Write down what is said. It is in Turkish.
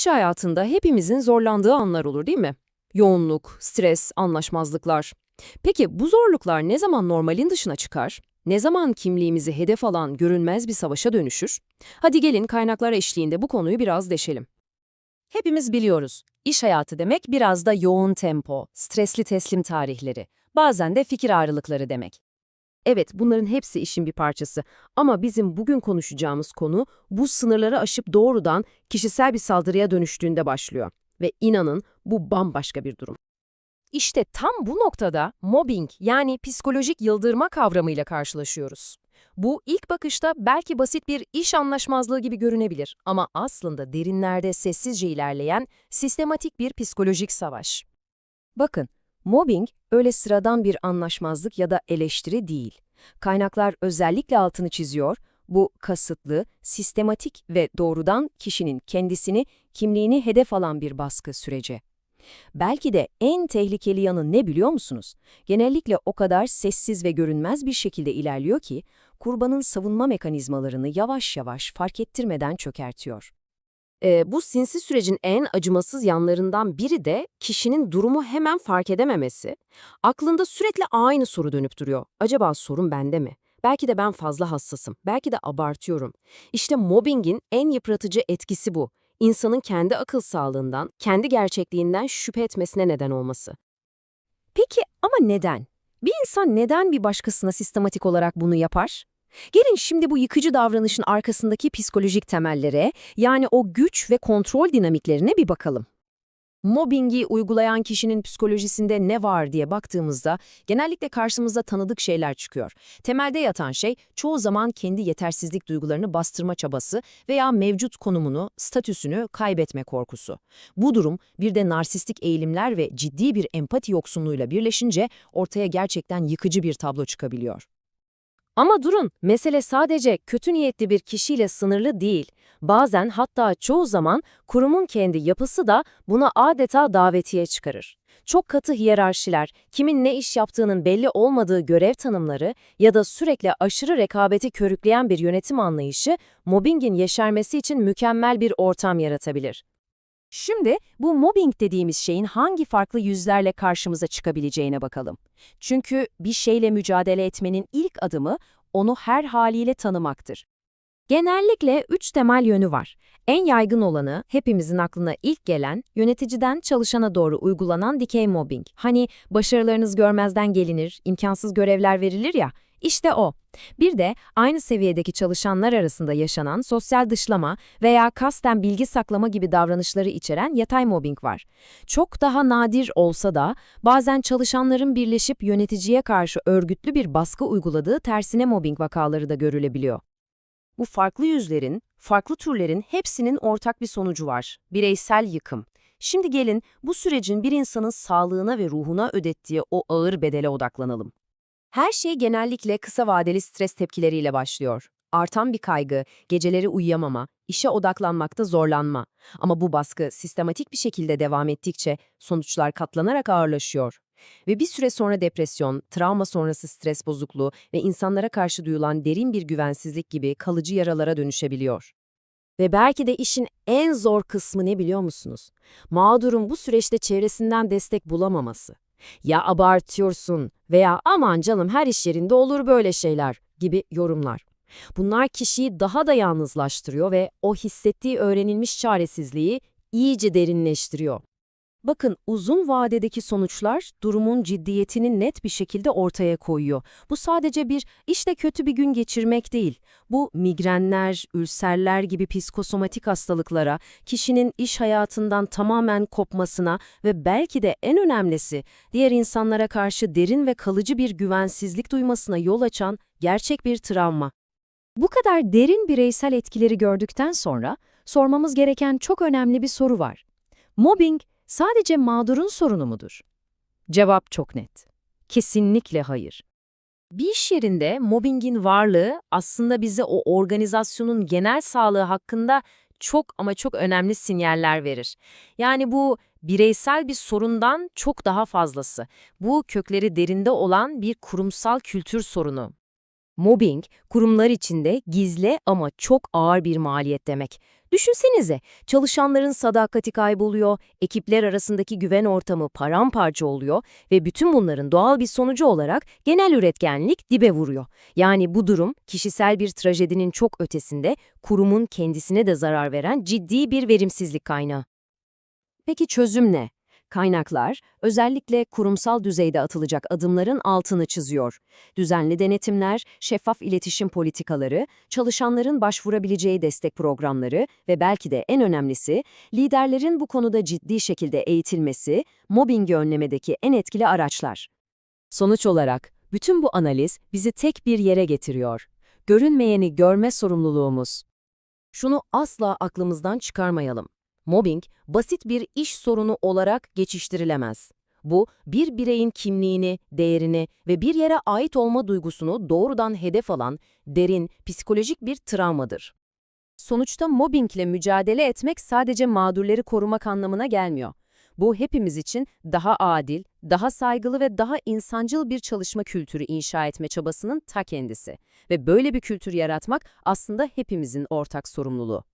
İş hayatında hepimizin zorlandığı anlar olur değil mi? Yoğunluk, stres, anlaşmazlıklar. Peki bu zorluklar ne zaman normalin dışına çıkar? Ne zaman kimliğimizi hedef alan görünmez bir savaşa dönüşür? Hadi gelin kaynaklar eşliğinde bu konuyu biraz deşelim. Hepimiz biliyoruz. İş hayatı demek biraz da yoğun tempo, stresli teslim tarihleri, bazen de fikir ayrılıkları demek. Evet, bunların hepsi işin bir parçası. Ama bizim bugün konuşacağımız konu bu sınırları aşıp doğrudan kişisel bir saldırıya dönüştüğünde başlıyor. Ve inanın bu bambaşka bir durum. İşte tam bu noktada mobbing yani psikolojik yıldırma kavramıyla karşılaşıyoruz. Bu ilk bakışta belki basit bir iş anlaşmazlığı gibi görünebilir ama aslında derinlerde sessizce ilerleyen sistematik bir psikolojik savaş. Bakın, mobbing öyle sıradan bir anlaşmazlık ya da eleştiri değil. Kaynaklar özellikle altını çiziyor, bu kasıtlı, sistematik ve doğrudan kişinin kendisini, kimliğini hedef alan bir baskı süreci. Belki de en tehlikeli yanı ne biliyor musunuz? Genellikle o kadar sessiz ve görünmez bir şekilde ilerliyor ki, kurbanın savunma mekanizmalarını yavaş yavaş fark ettirmeden çökertiyor. Ee, bu sinsi sürecin en acımasız yanlarından biri de kişinin durumu hemen fark edememesi. Aklında sürekli aynı soru dönüp duruyor. Acaba sorun bende mi? Belki de ben fazla hassasım. Belki de abartıyorum. İşte mobbingin en yıpratıcı etkisi bu. İnsanın kendi akıl sağlığından, kendi gerçekliğinden şüphe etmesine neden olması. Peki ama neden? Bir insan neden bir başkasına sistematik olarak bunu yapar? Gelin şimdi bu yıkıcı davranışın arkasındaki psikolojik temellere, yani o güç ve kontrol dinamiklerine bir bakalım. Mobbingi uygulayan kişinin psikolojisinde ne var diye baktığımızda genellikle karşımıza tanıdık şeyler çıkıyor. Temelde yatan şey çoğu zaman kendi yetersizlik duygularını bastırma çabası veya mevcut konumunu, statüsünü kaybetme korkusu. Bu durum bir de narsistik eğilimler ve ciddi bir empati yoksunluğuyla birleşince ortaya gerçekten yıkıcı bir tablo çıkabiliyor. Ama durun, mesele sadece kötü niyetli bir kişiyle sınırlı değil. Bazen hatta çoğu zaman kurumun kendi yapısı da buna adeta davetiye çıkarır. Çok katı hiyerarşiler, kimin ne iş yaptığının belli olmadığı görev tanımları ya da sürekli aşırı rekabeti körükleyen bir yönetim anlayışı mobbingin yeşermesi için mükemmel bir ortam yaratabilir. Şimdi bu mobbing dediğimiz şeyin hangi farklı yüzlerle karşımıza çıkabileceğine bakalım. Çünkü bir şeyle mücadele etmenin ilk adımı onu her haliyle tanımaktır. Genellikle üç temel yönü var. En yaygın olanı, hepimizin aklına ilk gelen, yöneticiden çalışana doğru uygulanan dikey mobbing. Hani başarılarınız görmezden gelinir, imkansız görevler verilir ya, işte o. Bir de aynı seviyedeki çalışanlar arasında yaşanan sosyal dışlama veya kasten bilgi saklama gibi davranışları içeren yatay mobbing var. Çok daha nadir olsa da bazen çalışanların birleşip yöneticiye karşı örgütlü bir baskı uyguladığı tersine mobbing vakaları da görülebiliyor. Bu farklı yüzlerin, farklı türlerin hepsinin ortak bir sonucu var. Bireysel yıkım. Şimdi gelin bu sürecin bir insanın sağlığına ve ruhuna ödettiği o ağır bedele odaklanalım. Her şey genellikle kısa vadeli stres tepkileriyle başlıyor. Artan bir kaygı, geceleri uyuyamama, işe odaklanmakta zorlanma. Ama bu baskı sistematik bir şekilde devam ettikçe sonuçlar katlanarak ağırlaşıyor. Ve bir süre sonra depresyon, travma sonrası stres bozukluğu ve insanlara karşı duyulan derin bir güvensizlik gibi kalıcı yaralara dönüşebiliyor. Ve belki de işin en zor kısmı ne biliyor musunuz? Mağdurun bu süreçte çevresinden destek bulamaması. Ya abartıyorsun veya aman canım her iş yerinde olur böyle şeyler gibi yorumlar. Bunlar kişiyi daha da yalnızlaştırıyor ve o hissettiği öğrenilmiş çaresizliği iyice derinleştiriyor. Bakın uzun vadedeki sonuçlar durumun ciddiyetini net bir şekilde ortaya koyuyor. Bu sadece bir işte kötü bir gün geçirmek değil. Bu migrenler, ülserler gibi psikosomatik hastalıklara, kişinin iş hayatından tamamen kopmasına ve belki de en önemlisi diğer insanlara karşı derin ve kalıcı bir güvensizlik duymasına yol açan gerçek bir travma. Bu kadar derin bireysel etkileri gördükten sonra sormamız gereken çok önemli bir soru var. Mobbing sadece mağdurun sorunu mudur? Cevap çok net. Kesinlikle hayır. Bir iş yerinde mobbingin varlığı aslında bize o organizasyonun genel sağlığı hakkında çok ama çok önemli sinyaller verir. Yani bu bireysel bir sorundan çok daha fazlası. Bu kökleri derinde olan bir kurumsal kültür sorunu. Mobbing, kurumlar içinde gizli ama çok ağır bir maliyet demek. Düşünsenize, çalışanların sadakati kayboluyor, ekipler arasındaki güven ortamı paramparça oluyor ve bütün bunların doğal bir sonucu olarak genel üretkenlik dibe vuruyor. Yani bu durum kişisel bir trajedinin çok ötesinde kurumun kendisine de zarar veren ciddi bir verimsizlik kaynağı. Peki çözüm ne? Kaynaklar, özellikle kurumsal düzeyde atılacak adımların altını çiziyor. Düzenli denetimler, şeffaf iletişim politikaları, çalışanların başvurabileceği destek programları ve belki de en önemlisi, liderlerin bu konuda ciddi şekilde eğitilmesi, mobbingi önlemedeki en etkili araçlar. Sonuç olarak, bütün bu analiz bizi tek bir yere getiriyor. Görünmeyeni görme sorumluluğumuz. Şunu asla aklımızdan çıkarmayalım. Mobbing, basit bir iş sorunu olarak geçiştirilemez. Bu, bir bireyin kimliğini, değerini ve bir yere ait olma duygusunu doğrudan hedef alan derin, psikolojik bir travmadır. Sonuçta mobbingle mücadele etmek sadece mağdurları korumak anlamına gelmiyor. Bu hepimiz için daha adil, daha saygılı ve daha insancıl bir çalışma kültürü inşa etme çabasının ta kendisi. Ve böyle bir kültür yaratmak aslında hepimizin ortak sorumluluğu.